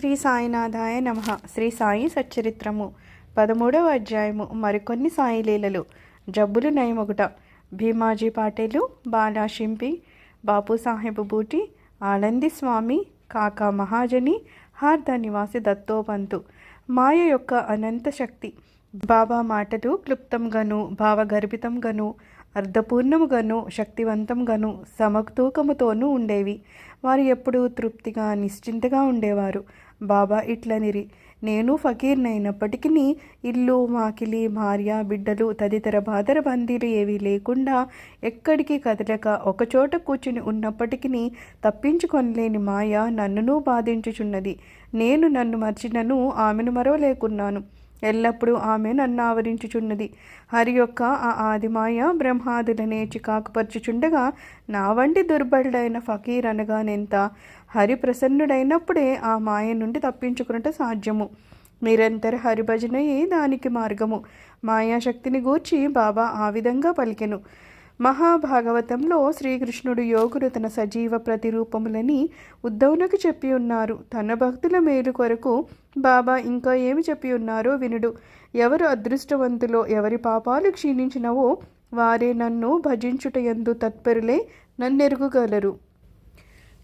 శ్రీ సాయినాథాయ నమ. శ్రీ సాయి సచ్చరిత్రము. పదమూడవ అధ్యాయము. మరికొన్ని సాయి లీలలు జబ్బులు నయమొకట భీమాజీ పాటేలు బాలా షింపి బాపు సాహెబ్ బూటి ఆనంది స్వామి కాకా మహాజని హార్ద నివాసి దత్తోపంతు. మాయ యొక్క అనంత శక్తి. బాబా మాటలు క్లుప్తంగాను భావగర్భితంగాను అర్ధపూర్ణముగాను శక్తివంతంగాను సమతూకముతోనూ ఉండేవి. వారు ఎప్పుడూ తృప్తిగా నిశ్చింతగా ఉండేవారు. బాబా ఇట్లనిరి. నేను ఫకీర్నైనప్పటికీ ఇల్లు మాకిలి భార్య బిడ్డలు తదితర బాధర బందీలు ఏవీ లేకుండా ఎక్కడికి కదలక ఒకచోట కూర్చుని ఉన్నప్పటికీ తప్పించుకొనలేని మాయ నన్నునూ బాధించుచున్నది. నేను నన్ను మర్చినను ఆమెను మరవలేకున్నాను. ఎల్లప్పుడూ ఆమె నన్ను ఆవరించుచున్నది. హరి యొక్క ఆ ఆదిమాయ బ్రహ్మాదులనే చికాకుపరచుచుండగా నా వంటి దుర్బలుడైన ఫకీర్ అనగానెంత? హరి ప్రసన్నుడైనప్పుడే ఆ మాయ నుండి తప్పించుకున్నట్టు సాధ్యము. నిరంతర హరిభజనయే దానికి మార్గము. మాయాశక్తిని గూర్చి బాబా ఆ విధంగా పలికెను. మహాభాగవతంలో శ్రీకృష్ణుడు యోగులు తన సజీవ ప్రతిరూపములని ఉద్ధవునకు చెప్పి ఉన్నారు. తన భక్తుల మేలు కొరకు బాబా ఇంకా ఏమి చెప్పి ఉన్నారో వినుడు. ఎవరు అదృష్టవంతులో ఎవరి పాపాలు క్షీణించినవో వారే నన్ను భజించుట ఎందు తత్పరులే నన్నెరుగుగలరు.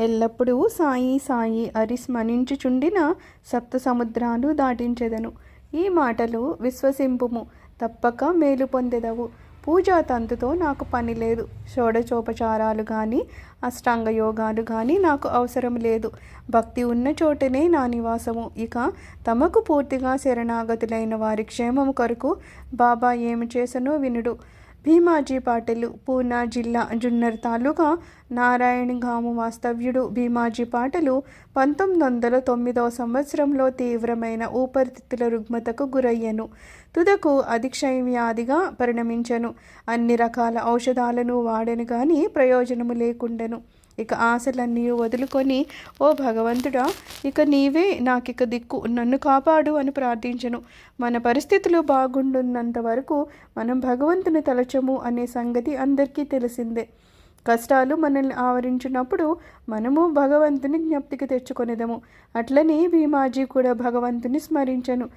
ఎల్లప్పుడూ సాయి సాయి అరి స్మరించుచుండిన సప్త సముద్రాలు దాటించెదను. ఈ మాటలు విశ్వసింపుము. తప్పక మేలు పొందెదవు. పూజా తంతుతో నాకు పని లేదు. షోడచోపచారాలు కానీ అష్టాంగ యోగాలు కానీ నాకు అవసరం లేదు. భక్తి ఉన్న చోటనే నా నివాసము. ఇక తమకు పూర్తిగా శరణాగతులైన వారి క్షేమము కొరకు బాబా ఏమి చేసనో వినుడు. భీమాజీ పాటలు పూనా జిల్లా జున్నర్ తాలూకా నారాయణగాము వాస్తవ్యుడు. భీమాజీ పాటలు పంతొమ్మిది వందల తొమ్మిదవ సంవత్సరంలో తీవ్రమైన ఊపిరితిత్తుల రుగ్మతకు గురయ్యను. తుదకు అధిక్షయ వ్యాధిగా పరిణమించను. అన్ని రకాల ఔషధాలను వాడను కానీ ప్రయోజనము లేకుండెను. ఇక ఆశలన్నీ వదులుకొని ఓ భగవంతుడా ఇక నీవే నాకిక దిక్కు నన్ను కాపాడు అని ప్రార్థించను. మన పరిస్థితులు బాగుండున్నంత వరకు మనం భగవంతుని తలచము అనే సంగతి అందరికీ తెలిసిందే. కష్టాలు మనల్ని ఆవరించినప్పుడు మనము భగవంతుని జ్ఞప్తికి తెచ్చుకొనేదము. అట్లనే భీమాజీ కూడా భగవంతుని స్మరించను.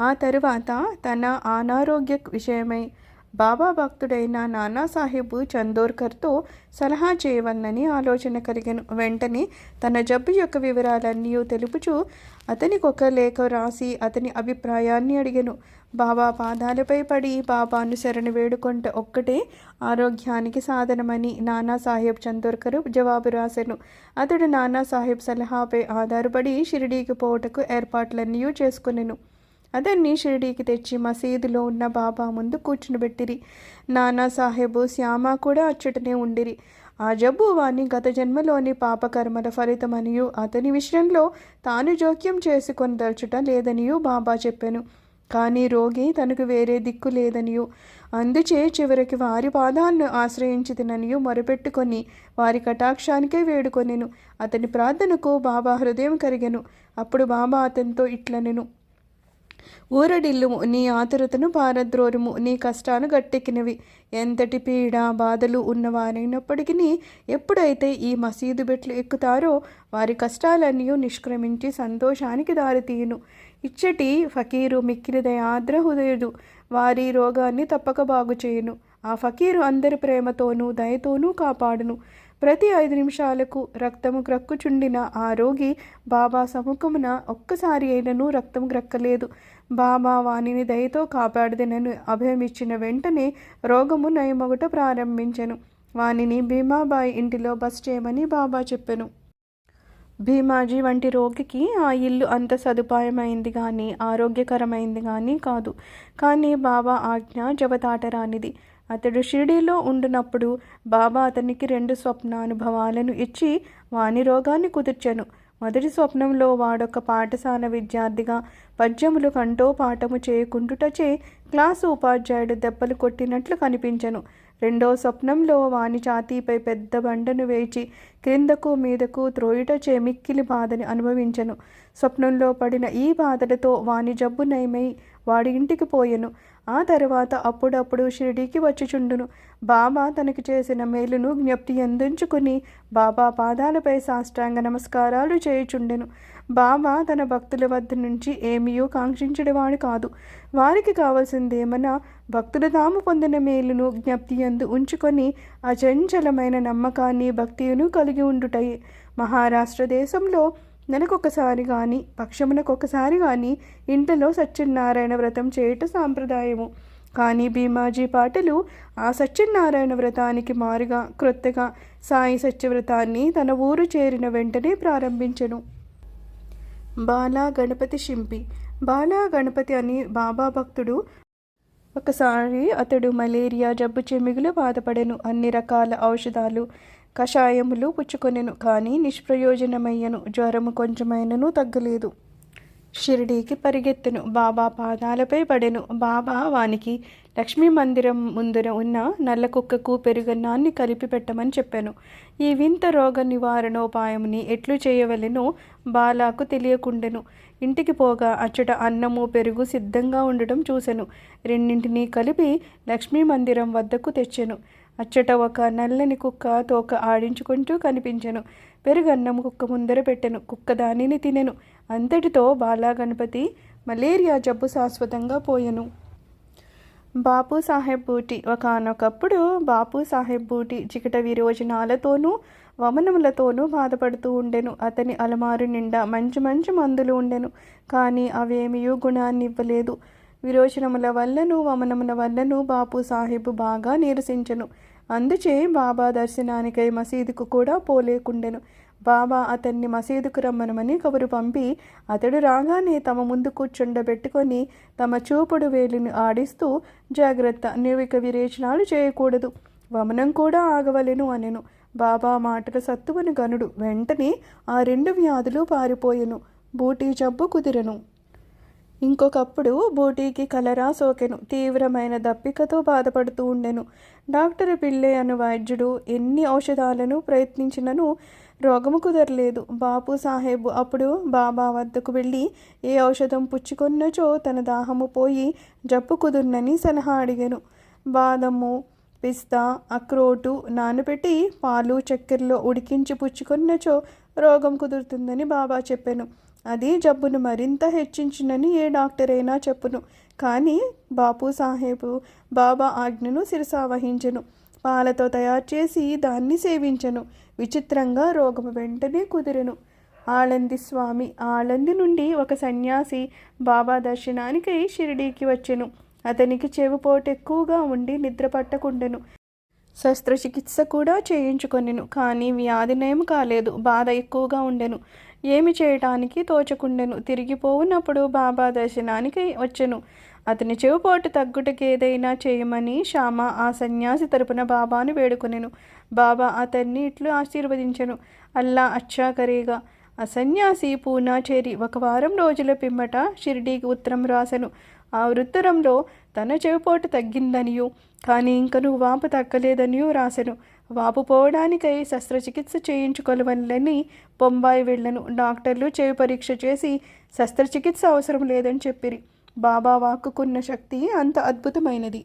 ఆ తరువాత తన అనారోగ్య విషయమై బాబా భక్తుడైన నానాసాహెబ్ చందోర్కర్తో సలహా చేయవలనని ఆలోచన కలిగాను వెంటనే తన జబ్బు యొక్క వివరాలన్నీ తెలుపుచూ అతనికి ఒక లేఖ రాసి అతని అభిప్రాయాన్ని అడిగాను. బాబా పాదాలపై పడి బాబాను శరణు వేడుకుంటే ఒక్కటే ఆరోగ్యానికి సాధనమని నానాసాహెబ్ చందోర్కర్ జవాబు రాశాను అతడు నానాసాహెబ్ సలహాపై ఆధారపడి షిరిడీకి పోవటకు ఏర్పాట్లన్నీ చేసుకునేను. అతన్ని షిరిడీకి తెచ్చి మసీదులో ఉన్న బాబా ముందు కూర్చునిబెట్టిరి. నానా సాహెబు శ్యామ కూడా అచ్చటనే ఉండిరి. ఆ జబ్బు వాని గత జన్మలోని పాపకర్మల ఫలితమనియు అతని విషయంలో తాను జోక్యం చేసుకొని దల్చుట లేదనియు బాబా చెప్పాను. కానీ రోగి తనకు వేరే దిక్కు లేదనియు. అందుచే చివరికి వారి పాదాలను ఆశ్రయించితిననియు మొరపెట్టుకొని వారి కటాక్షానికే వేడుకొనెను. అతని ప్రార్థనకు బాబా హృదయం కరిగెను. అప్పుడు బాబా అతనితో ఇట్లనెను. ఊరడిల్లుము నీ ఆతురతను పారద్రోరుము నీ కష్టాలు గట్టెక్కినవి. ఎంతటి పీడ బాధలు ఉన్నవారైనప్పటికీ ఎప్పుడైతే ఈ మసీదు బెట్లు ఎక్కుతారో వారి కష్టాలన్నీ నిష్క్రమించి సంతోషానికి దారితీయును. ఇచ్చటి ఫకీరు మిక్కిలి దయాద్ర హృదయుడు వారి రోగాన్ని తప్పక బాగు చేయును. ఆ ఫకీరు అందరి ప్రేమతోనూ దయతోనూ కాపాడును. ప్రతి ఐదు నిమిషాలకు రక్తము గ్రక్కుచుండిన ఆ రోగి బాబా సముఖమున ఒక్కసారి అయినను రక్తం గ్రక్కలేదు. బాబా వానిని దయతో కాపాడదనను అభయమిచ్చిన వెంటనే రోగము నయమొగట ప్రారంభించెను. వానిని భీమాబాయి ఇంటిలో బస్ చేయమని బాబా చెప్పెను. భీమాజీ వంటి రోగికి ఆ ఇల్లు అంత సదుపాయమైంది కానీ ఆరోగ్యకరమైంది కానీ కాదు. కానీ బాబా ఆజ్ఞ జవతాటరానిది అతడు షిరిడీలో ఉండినప్పుడు బాబా అతనికి రెండు స్వప్నానుభవాలను ఇచ్చి వాని రోగాన్ని కుదుర్చెను. మొదటి స్వప్నంలో వాడొక పాఠశాల విద్యార్థిగా పద్యములు కంటో పాఠము చేయకుండుటచే క్లాసు ఉపాధ్యాయుడు దెబ్బలు కొట్టినట్లు కనిపించను. రెండో స్వప్నంలో వాని ఛాతీపై పెద్ద బండను వేచి క్రిందకు మీదకు త్రోయుటచే మిక్కిలి బాధని అనుభవించెను. స్వప్నంలో పడిన ఈ బాధలతో వాని జబ్బు నయమై వాడి ఇంటికి పోయెను. ఆ తర్వాత అప్పుడప్పుడు షిరిడీకి వచ్చుచుండును. బాబా తనకు చేసిన మేలును జ్ఞప్తి అందించుకుని బాబా పాదాలపై సాష్టాంగ నమస్కారాలు చేయుచుండెను. బాబా తన భక్తుల వద్ద నుంచి ఏమీయో కాంక్షించడవాడు కాదు. వారికి కావలసిందేమన్నా భక్తులు తాము పొందిన మేలును జ్ఞప్తి అందు ఉంచుకొని అచంచలమైన నమ్మకాన్ని భక్తియును కలిగి ఉండుటయే. మహారాష్ట్ర దేశంలో నెలకొకసారి కానీ పక్షమునకొకసారి కానీ ఇంటిలో సత్యనారాయణ వ్రతం చేయుట సాంప్రదాయము. కానీ భీమాజీ పాటలు ఆ సత్యనారాయణ వ్రతానికి మారుగా క్రొత్తగా సాయి సత్యవ్రతాన్ని తన ఊరు చేరిన వెంటనే ప్రారంభించెను. బాలా గణపతి శింపి. బాలా గణపతి అని బాబా భక్తుడు ఒకసారి అతడు మలేరియా జబ్బు చెమిగులు బాధపడెను. అన్ని రకాల ఔషధాలు కషాయములు పుచ్చుకొనెను కానీ నిష్ప్రయోజనమయ్యను. జ్వరము కొంచెమైనను తగ్గలేదు. షిరిడీకి పరిగెత్తెను. బాబా పాదాలపై పడెను. బాబా వానికి లక్ష్మీ మందిరం ముందర ఉన్న నల్ల కుక్కకు పెరుగన్నాన్ని కలిపి పెట్టమని చెప్పాను. ఈ వింత రోగ నివారణోపాయంని ఎట్లు చేయవలెనో బాలాకు తెలియకుండెను. ఇంటికి పోగా అచ్చట అన్నము పెరుగు సిద్ధంగా ఉండడం చూసెను. రెండింటినీ కలిపి లక్ష్మీ మందిరం వద్దకు తెచ్చెను. అచ్చట ఒక నల్లని కుక్క తోక ఆడించుకుంటూ కనిపించెను. పెరుగన్నం కుక్క ముందర పెట్టెను. కుక్క దానిని తినెను. అంతటితో బాలాగణపతి మలేరియా జబ్బు శాశ్వతంగా పోయెను. బాపు సాహెబ్ బూటి. ఒకనొకప్పుడు బాపు సాహెబ్ బూటి చికట విరోచనాలతోనూ వమనములతోనూ బాధపడుతూ ఉండెను. అతని అలమారు నిండా మంచి మంచి మందులు ఉండెను. కానీ అవేమియూ గుణాన్ని ఇవ్వలేదు విరోచనముల వల్లను వమనముల వల్లను బాపు సాహెబ్ బాగా నీరసించెను. అందుచే బాబా దర్శనానికై మసీదుకు కూడా పోలేకుండెను. బాబా అతన్ని మసీదుకు రమ్మనమని కబురు పంపి అతడు రాగానే తమ ముందు కూర్చుండబెట్టుకొని తమ చూపుడు వేలిని ఆడిస్తూ జాగ్రత్త నీవిక విరేచనాలు చేయకూడదు వమనం కూడా ఆగవలెను అనెను. బాబా మాటల సత్తువను గనుడు. వెంటనే ఆ రెండు వ్యాధులు పారిపోయెను. బూటీ జబ్బు కుదిరెను. ఇంకొకప్పుడు బూటీకి కలరా సోకెను తీవ్రమైన దప్పికతో బాధపడుతూ ఉండెను. డాక్టర్ పిల్లే అను వైద్యుడు ఎన్ని ఔషధాలను ప్రయత్నించినను రోగము కుదరలేదు. బాపు సాహెబ్ అప్పుడు బాబా వద్దకు వెళ్ళి ఏ ఔషధం పుచ్చుకొన్నచో తన దాహము పోయి జబ్బు కుదుర్నని సలహా అడిగాను. బాదము పిస్తా అక్రోటు నానబెట్టి పాలు చక్కెరలో ఉడికించి పుచ్చుకొన్నచో రోగం కుదురుతుందని బాబా చెప్పాను. అది జబ్బును మరింత హెచ్చించునని ఏ డాక్టర్ అయినా చెప్పును. కానీ బాపు సాహేబు బాబా ఆజ్ఞను శిరసావహించను పాలతో తయారు చేసి దాన్ని సేవించెను. విచిత్రంగా రోగము వెంటనే కుదిరెను. ఆళంది స్వామి ఆళంది నుండి ఒక సన్యాసి బాబా దర్శనానికై షిరిడీకి వచ్చెను. అతనికి చెవిపోటు ఎక్కువగా ఉండి నిద్ర పట్టకుండెను. శస్త్రచికిత్స కూడా చేయించుకొనెను. కానీ వ్యాధి నయం కాలేదు. బాధ ఎక్కువగా ఉండెను. ఏమి చేయటానికి తోచకుండెను. తిరిగిపోవునప్పుడు బాబా దర్శనానికి వచ్చెను. అతని చెవిపోటు తగ్గుటకేదైనా చేయమని శ్యామ ఆ సన్యాసి తరపున బాబాను వేడుకొనెను. బాబా అతన్ని ఇట్లు ఆశీర్వదించెను. అల్లా అచ్చాకరేగా. ఆ సన్యాసి పూనా చేరి ఒక వారం రోజుల పిమ్మట షిరిడీకి ఉత్తరం రాసెను. ఆ ఉత్తరంలో తన చెవిపోటు తగ్గిందనియు. కానీ ఇంకను వాపు తగ్గలేదనియూ రాసెను. వాపు పోవడానికై శస్త్రచికిత్స చేయించుకోవాలని బొంబాయి వెళ్ళను. డాక్టర్లు చెవి పరీక్ష చేసి శస్త్రచికిత్స అవసరం లేదని చెప్పిరి. బాబా వాక్కుకున్న శక్తి అంత అద్భుతమైనది.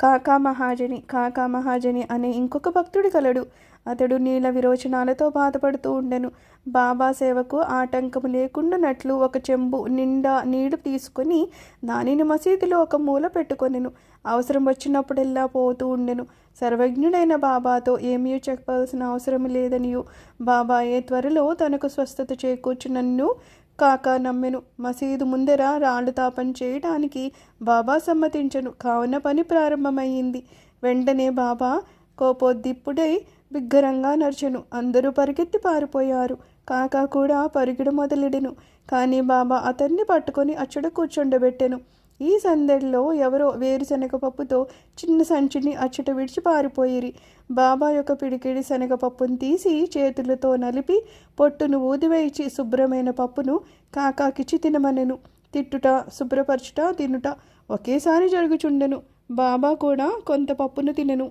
కాకా మహాజని కాకా మహాజని అనే ఇంకొక భక్తుడు కలడు. అతడు నీల విరోచనాలతో బాధపడుతూ ఉండెను. బాబా సేవకు ఆటంకము లేకుండానట్లు ఒక చెంబు నిండా నీళ్ళు తీసుకొని దానిని మసీదులో ఒక మూల పెట్టుకొనెను. అవసరం వచ్చినప్పుడెల్లా పోతూ ఉండెను. సర్వజ్ఞుడైన బాబాతో ఏమీ చెప్పవలసిన అవసరం లేదనియు. బాబా ఏ త్వరలో తనకు స్వస్థత చేకూర్చునన్ను కాక నమ్మెను. మసీదు ముందర రాళ్ళు తాపం చేయడానికి బాబా సమ్మతించను. కావున పని ప్రారంభమయ్యింది. వెంటనే బాబా కోపోద్దిప్పుడై బిగ్గరంగా నడిచెను. అందరూ పరిగెత్తి పారిపోయారు. కాకా కూడా పరిగెడు మొదలెడెను. కానీ బాబా అతన్ని పట్టుకొని అచ్చడ కూర్చుండబెట్టెను. ఈ సందడిలో ఎవరో వేరుశనగ పప్పుతో చిన్న సంచిని అచ్చట విడిచి పారిపోయిరి. బాబా యొక్క పిడికిడి శనగపప్పును తీసి చేతులతో నలిపి పొట్టును ఊదివేయిచి శుభ్రమైన పప్పును కాకాకిచ్చి తినమనెను. తిట్టుట శుభ్రపరచుట తినుట ఒకేసారి జరుగుచుండెను. బాబా కూడా కొంత పప్పును తినెను.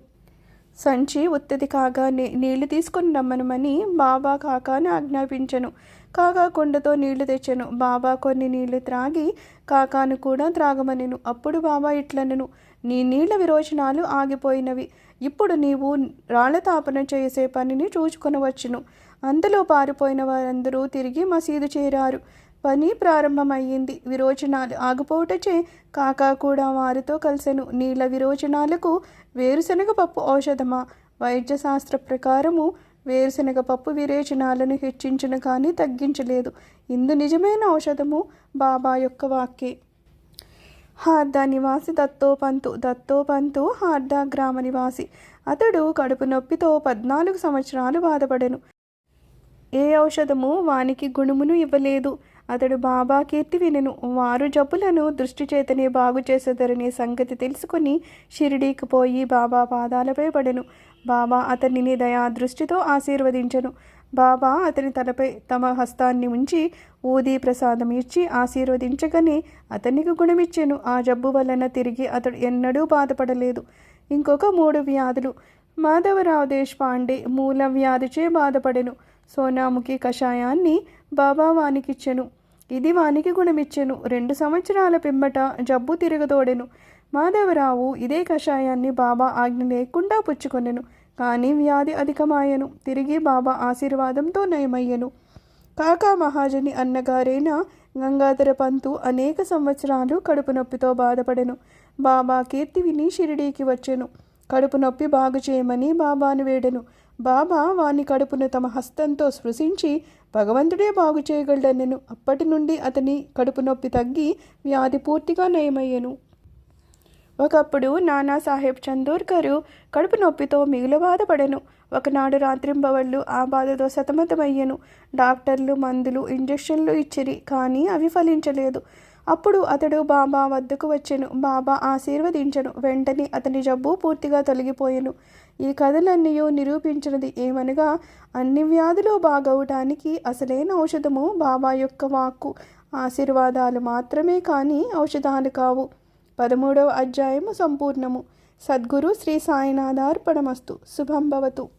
సంచి ఉత్తది కాగా నీ- నీళ్ళు తీసుకొని రమ్మనమని బాబా కాకాను ఆజ్ఞాపించను. కాకా కుండతో నీళ్ళు తెచ్చను. బాబా కొన్ని నీళ్ళు త్రాగి కాకాను కూడా త్రాగమనెను. అప్పుడు బాబా ఇట్లనెను. నీ నీళ్ళ విరోచనాలు ఆగిపోయినవి. ఇప్పుడు నీవు రాళ్ళ తాపన చేసే పనిని చూచుకొనవచ్చును. అందులో పారిపోయిన వారందరూ తిరిగి మసీదు చేరారు. పని ప్రారంభమయ్యింది. విరోచనాలు ఆగిపోవటచే కాకా కూడా వారితో కలిసెను. నీళ్ళ విరోచనాలకు వేరుశనగ పప్పు ఔషధమా? వైద్యశాస్త్ర ప్రకారము వేరుశనగ పప్పు విరేచనాలను హెచ్చించిన కానీ తగ్గించలేదు. ఇందు నిజమైన ఔషధము బాబా యొక్క వాక్యే హార్దా నివాసి దత్తోపంతు దత్తోపంతు హార్దా గ్రామ నివాసి. అతడు కడుపు నొప్పితో పద్నాలుగు సంవత్సరాలు బాధపడెను. ఏ ఔషధము వానికి గుణమును ఇవ్వలేదు. అతడు బాబా కీర్తి వినెను వారు జబ్బులను దృష్టి చేతనే బాగు చేసేదరనే సంగతి తెలుసుకుని షిరిడీకి పోయి బాబా పాదాలపై పడెను. బాబా అతనిని దయా దృష్టితో ఆశీర్వదించెను. బాబా అతని తలపై తమ హస్తాన్ని ఉంచి ఊది ప్రసాదం ఇచ్చి ఆశీర్వదించగానే అతనికి గుణమిచ్చెను. ఆ జబ్బు వలన తిరిగి అతడు ఎన్నడూ బాధపడలేదు. ఇంకొక మూడు వ్యాధులు. మాధవరావు దేశ్ పాండే మూల వ్యాధిచే బాధపడెను. సోనాముఖి కషాయాన్ని బాబా వానికిచ్చెను. ఇది వానికి గుణమిచ్చెను. రెండు సంవత్సరాల పిమ్మట జబ్బు తిరగదోడెను. మాధవరావు ఇదే కషాయాన్ని బాబా ఆజ్ఞ లేకుండా పుచ్చుకొనెను. కానీ వ్యాధి అధికమాయెను. తిరిగి బాబా ఆశీర్వాదంతో నయమయ్యెను. కాకా మహాజని అన్నగారైన గంగాధర పంతు అనేక సంవత్సరాలు కడుపు నొప్పితో బాధపడెను. బాబా కీర్తి విని షిరిడీకి వచ్చెను. కడుపు నొప్పి బాగు చేయమని బాబాను వేడెను. బాబా వాని కడుపును తమ హస్తంతో స్పృశించి భగవంతుడే బాగు చేయగలడనెను. అప్పటి నుండి అతని కడుపు నొప్పి తగ్గి వ్యాధి పూర్తిగా నయమయ్యెను. ఒకప్పుడు నానాసాహెబ్ చందూర్కరు కడుపు నొప్పితో మిగులు బాధపడను. ఒకనాడు రాత్రింబవళ్ళు ఆ బాధతో సతమతమయ్యను. డాక్టర్లు మందులు ఇంజెక్షన్లు ఇచ్చిరి కానీ అవి ఫలించలేదు. అప్పుడు అతడు బాబా వద్దకు వచ్చెను. బాబా ఆశీర్వదించను. వెంటనే అతని జబ్బు పూర్తిగా తొలగిపోయెను. ఈ కథలన్నీ నిరూపించినది ఏమనగా అన్ని వ్యాధులు బాగవటానికి అసలైన ఔషధము బాబా యొక్క వాక్కు. ఆశీర్వాదాలు మాత్రమే కానీ ఔషధాలు కావు. పదమూడవ అధ్యాయము సంపూర్ణము. సద్గురు శ్రీ సాయినాథార్పణమస్తు. శుభం భవతు.